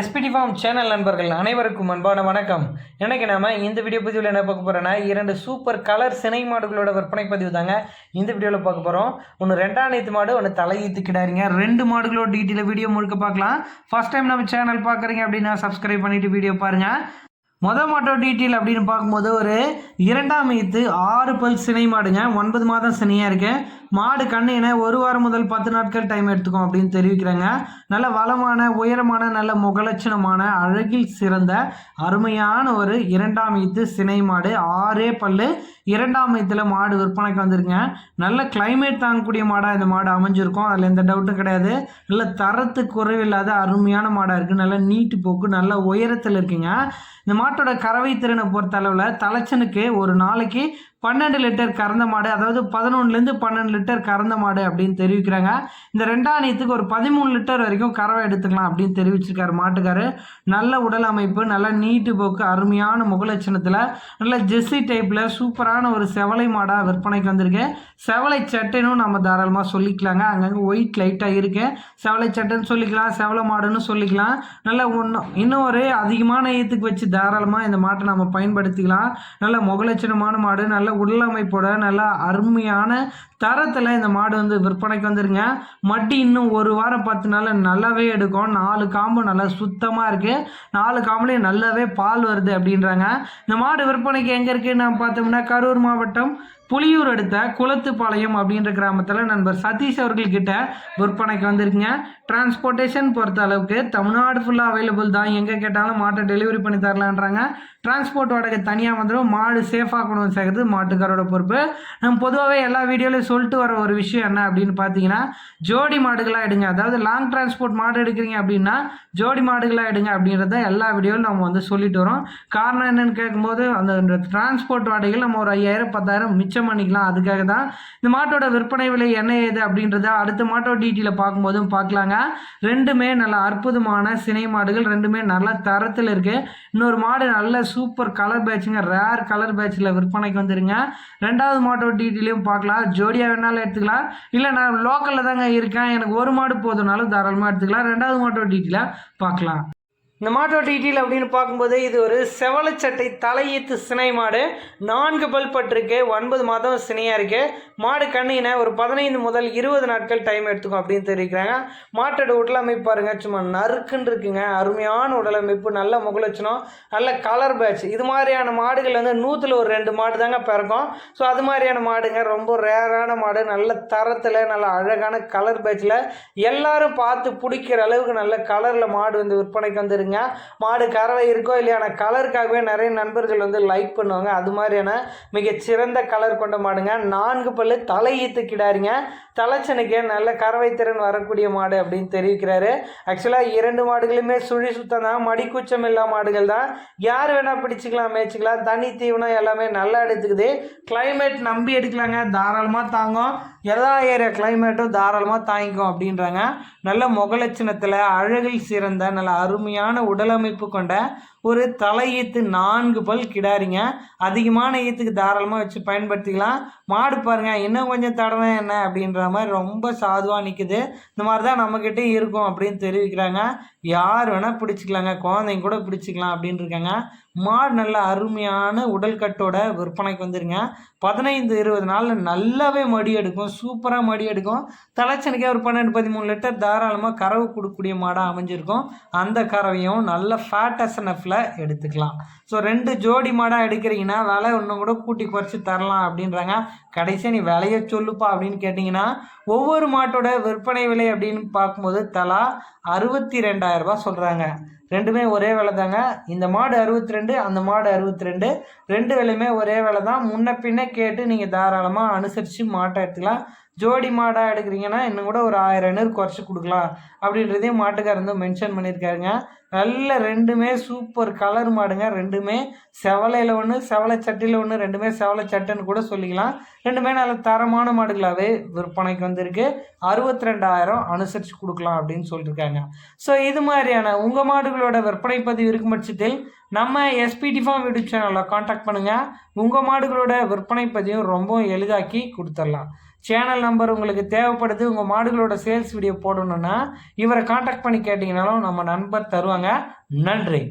SPD form channel நண்பர்கள் அனைவருக்கும் அன்பான வணக்கம். எனக்கு நாம் இந்த வீடியோ பதிவில் என்ன பார்க்க போகிறோன்னா இரண்டு சூப்பர் கலர் சினை மாடுகளோட விற்பனை பதிவு தாங்க. இந்த வீடியோவில் பார்க்க போகிறோம் ஒன்று ரெண்டாம் நேத்து மாடு ஒன்று தலையீத்து கிடாருங்க ரெண்டு மாடுகளோட டீட்டெயில் வீடியோ முழுக்க பார்க்கலாம். ஃபர்ஸ்ட் டைம் நம்ம சேனல் பார்க்குறீங்க அப்படின்னா சப்ஸ்கிரைப் பண்ணிவிட்டு வீடியோ பாருங்கள் மொத மாட்டோ டீட்டெயில் அப்படின்னு பார்க்கும்போது ஒரு இரண்டாம் ஈத்து ஆறு பல் சினை மாடுங்க. ஒன்பது மாதம் சினையாக இருக்கு. மாடு கண்ணின ஒரு வாரம் முதல் பத்து நாட்கள் டைம் எடுத்துக்கும் அப்படின்னு தெரிவிக்கிறாங்க. நல்ல வளமான உயரமான நல்ல முகலட்சணமான அழகில் சிறந்த அருமையான ஒரு இரண்டாம் ஈத்து சினை மாடு. ஆறே பல்லு இரண்டாம் இதில் மாடு விற்பனைக்கு வந்திருங்க நல்ல கிளைமேட் தாங்கக்கூடிய மாடாக இந்த மாடு அமைஞ்சிருக்கும். அதில் எந்த டவுட்டும் கிடையாது. நல்ல தரத்து குறைவில்லாத அருமையான மாடாக இருக்குது நல்ல நீட்டு போக்கு நல்ல உயரத்தில் இருக்குங்க. இந்த மாட்டோட கறவை திறனை பொறுத்த அளவில் தலைச்சனுக்கு ஒரு நாளைக்கு பன்னெண்டு லிட்டர் கறந்த மாடு அதாவது பதினொன்றுலேருந்து பன்னெண்டு லிட்டர் கறந்த மாடு அப்படின்னு தெரிவிக்கிறாங்க. இந்த ரெண்டாம் நீத்துக்கு ஒரு பதிமூணு லிட்டர் வரைக்கும் கறவை எடுத்துக்கலாம் அப்படின்னு தெரிவிச்சிருக்காரு மாட்டுக்காரு. நல்ல உடல் அமைப்பு நல்ல நீட்டு போக்கு அருமையான முகலட்சணத்தில் நல்ல ஜெஸ்ஸி டைப்பில் சூப்பரான ஒரு செவலை மாடாக விற்பனைக்கு வந்திருக்கு. செவலை சட்டைன்னு நம்ம தாராளமாக சொல்லிக்கலாங்க. அங்கங்கே ஒயிட் லைட்டாக இருக்கேன் செவலை சட்டைன்னு சொல்லிக்கலாம் செவலை மாடுன்னு சொல்லிக்கலாம். நல்ல ஒன்றும் இன்னும் ஒரு அதிகமான ஈத்துக்கு வச்சு தாராளமாக இந்த மாட்டை நம்ம பயன்படுத்திக்கலாம். நல்ல முகலட்சணமான மாடு நல்ல உள்ளமைப்போட நல்லா அருமையான தரத்தில் இந்த மாடு வந்து விற்பனைக்கு வந்துருங்க. மட்டி இன்னும் ஒரு வாரம் பத்து நாளில் நல்லாவே எடுக்கும். நாலு காம்பு நல்லா சுத்தமாக இருக்குது நாலு காம்புலேயும் நல்லாவே பால் வருது அப்படின்றாங்க. இந்த மாடு விற்பனைக்கு எங்கே இருக்குதுன்னு நான் பார்த்தோம்னா கரூர் மாவட்டம் புலியூர் அடுத்த குளத்துப்பாளையம் அப்படின்ற கிராமத்தில் நண்பர் சதீஷ் அவர்கள்கிட்ட விற்பனைக்கு வந்திருக்குங்க. டிரான்ஸ்போர்ட்டேஷன் பொறுத்த அளவுக்கு தமிழ்நாடு ஃபுல்லாக அவைலபிள் தான். எங்கே கேட்டாலும் மாட்டை டெலிவரி பண்ணி தரலான்றாங்க. டிரான்ஸ்போர்ட் வாடகை தனியாக வந்துடும் மாடு சேஃபாக கொண்டு வந்து சேர்க்கறது மாட்டுக்காரோட பொறுப்பு. நம்ம பொதுவாகவே எல்லா வீடியோலையும் சொல்லிட்டு வர ஒரு விஷயம் என்ன அப்படின்னு பார்த்தீங்கன்னா ஜோடி மாடுகளாக எடுங்க. அதாவது லாங் டிரான்ஸ்போர்ட் மாடு எடுக்கிறீங்க அப்படின்னா ஜோடி மாடுகளாக எடுங்க அப்படின்றத எல்லா வீடியோவிலும் நம்ம வந்து சொல்லிட்டு வரோம். காரணம் என்னன்னு கேட்கும்போது அந்த டிரான்ஸ்போர்ட் வாடகையில் நம்ம ஒரு ஐயாயிரம் பத்தாயிரம் மிச்சம் பண்ணிக்கலாம் அதுக்காக தான் இந்த மாட்டோட விற்பனை விலை என்ன ஏது அப்படின்றத அடுத்த மாட்டோட டீட்டெயிலை பார்க்கும்போதும் பார்க்கலாங்க. ரெண்டுமே நல்ல அற்புதமான சினை மாடுகள் ரெண்டுமே நல்ல தரத்தில் இருக்குது இன்னொரு மாடு நல்ல சூப்பர் கலர் பேட்சுங்க. ரேர் கலர் பேட்சில் விற்பனைக்கு வந்துருங்க. ரெண்டாவது மாட்டோட டீட்டெயிலையும் பார்க்கலாம். ஜோடியாக வேணாலும் எடுத்துக்கலாம். இல்லை நான் லோக்கலில் தாங்க இருக்கேன். எனக்கு ஒரு மாடு போதுனாலும் தாராளமாக எடுத்துக்கலாம். ரெண்டாவது மாட்டோட டீட்டெயிலாக பார்க்கலாம். இந்த மாட்டோட டீட்டெயில் அப்படின்னு பார்க்கும்போது இது ஒரு செவலச்சட்டை தலையீத்து சினை மாடு. நான்கு பல் பட்டிருக்கு ஒன்பது மாதம் சினையாக இருக்கு. மாடு கண்ணின ஒரு பதினைந்து முதல் இருபது நாட்கள் டைம் எடுத்துக்கும் அப்படின்னு தெரிவிக்கிறாங்க. மாட்டோட உடலமைப்பு பாருங்க சும்மா நறுக்குன்னு இருக்குங்க. அருமையான உடலமைப்பு நல்ல முகலட்சணம் நல்ல கலர் பேட்ச் இது மாதிரியான மாடுகள் வந்து நூற்றில் ஒரு ரெண்டு மாடு தாங்க பிறக்கும். ஸோ அது மாதிரியான மாடுங்க ரொம்ப ரேரான மாடு நல்ல தரத்தில் நல்ல அழகான கலர் பேட்சில் எல்லாரும் பார்த்து பிடிக்கிற அளவுக்கு நல்ல கலரில் மாடு வந்து விற்பனைக்கு வந்துருங்க. மாடு கறவை இருக்கோ இல்லையா ஆனால் கலருக்காகவே நிறைய நண்பர்கள் வந்து லைக் பண்ணுவாங்க. அது மாதிரியான மிகச்சிறந்த கலர் கொண்ட மாடுங்க. நான்கு பல்லு தலையீத்து கிடாரிங்க. தலைச்சனுக்கு நல்ல கறவை திறன் வரக்கூடிய மாடு அப்படின்னு தெரிவிக்கிறாரு. ஆக்சுவலாக இரண்டு மாடுகளுமே சுழி சுத்தம் தான் மடிக்கூச்சம் இல்லா மாடுகள் தான். யார் வேணால் பிடிச்சிக்கலாம் மேய்ச்சிக்கலாம். தனி தீவனம் எல்லாமே நல்லா எடுத்துக்குது. கிளைமேட் நம்பி எடுக்கலாங்க. தாராளமாக தாங்கும். எல்லா ஏரியா கிளைமேட்டும் தாராளமாக தாங்கிக்கும் அப்படின்றாங்க. நல்ல முகலட்சணத்தில் அழகில் சிறந்த நல்ல அருமையான உடலமைப்பு கொண்ட ஒரு தலையீத்து நான்கு பல் கிடாரிங்க. அதிகமான ஈத்துக்கு தாராளமாக வச்சு பயன்படுத்திக்கலாம். மாடு பாருங்க இன்னும் கொஞ்சம் தடவை என்ன அப்படின்ற மாதிரி ரொம்ப சாதுவாக நிற்குது இந்த மாதிரி தான் நம்மக்கிட்ட இருக்கும் அப்படின்னு தெரிவிக்கிறாங்க. யார் வேணால் பிடிச்சிக்கலாங்க. குழந்தைங்க கூட பிடிச்சிக்கலாம் அப்படின்னு இருக்காங்க. மாடு நல்ல அருமையான உடல் கட்டோட விற்பனைக்கு வந்துருங்க. பதினைந்து இருபது நாளில் நல்லாவே மடி எடுக்கும். சூப்பராக மடி எடுக்கும். தலைச்சனுக்கே ஒரு பன்னெண்டு பதிமூணு லிட்டர் தாராளமாக கறவை கொடுக்கக்கூடிய மாடாக அமைஞ்சிருக்கும். அந்த கறவையும் நல்ல ஃபேட் எஸ்என்எஃப்ல எடுத்துக்கலாம். ஸோ ரெண்டு ஜோடி மாடாக எடுக்கிறீங்கன்னா விலை இன்னும் கூட கூட்டி குறைச்சி தரலாம் அப்படின்றாங்க. கடைசியாக நீ விலையை சொல்லுப்பா அப்படின்னு கேட்டிங்கன்னா ஒவ்வொரு மாட்டோட விற்பனை விலை அப்படின்னு பார்க்கும்போது தலா அறுபத்தி ரெண்டாயிரரூபா சொல்கிறாங்க ரெண்டுமே ஒரே விலை தாங்க இந்த மாடு அறுபத்தி ரெண்டு அந்த மாடு அறுபத்தி ரெண்டு ரெண்டு விலையுமே ஒரே விலை தான் முன்ன பின்ன கேட்டு நீங்கள் தாராளமாக அனுசரித்து மாட்டை எடுத்துக்கலாம். ஜோடி மாடாக எடுக்கிறீங்கன்னா இன்னும் கூட ஒரு ஆயிரம் ஐநூறு குறைச்சி கொடுக்கலாம். அப்படின்றதையும் மாட்டுக்காரந்து மென்ஷன் பண்ணியிருக்காருங்க. நல்ல ரெண்டுமே சூப்பர் கலர் மாடுங்க. ரெண்டுமே செவலையில் ஒன்று செவலை சட்டியில் ஒன்று ரெண்டுமே செவலை சட்டைன்னு கூட சொல்லிக்கலாம். ரெண்டுமே நல்ல தரமான மாடுகளாகவே விற்பனைக்கு வந்திருக்கு. அறுபத்தி ரெண்டாயிரம் அனுசரித்து கொடுக்கலாம் அப்படின்னு சொல்லியிருக்காங்க. ஸோ இது மாதிரியான உங்கள் மாடுகளோட விற்பனை பதிவு இருக்கும் பட்சத்தில் நம்ம எஸ்பிடி ஃபார்ம் யூடியூப் சேனலில் காண்டாக்ட் பண்ணுங்கள் உங்கள் மாடுகளோட விற்பனை பதிவும் ரொம்ப எளிதாக்கி கொடுத்துடலாம். சேனல் நம்பர் உங்களுக்கு தேவைப்படுது உங்கள் மாடுகளோட சேல்ஸ் வீடியோ போடணுன்னா இவரை காண்டாக்ட் பண்ணி கேட்டிங்கனாலும் நம்ம நண்பர் தருவாங்க. நன்றி.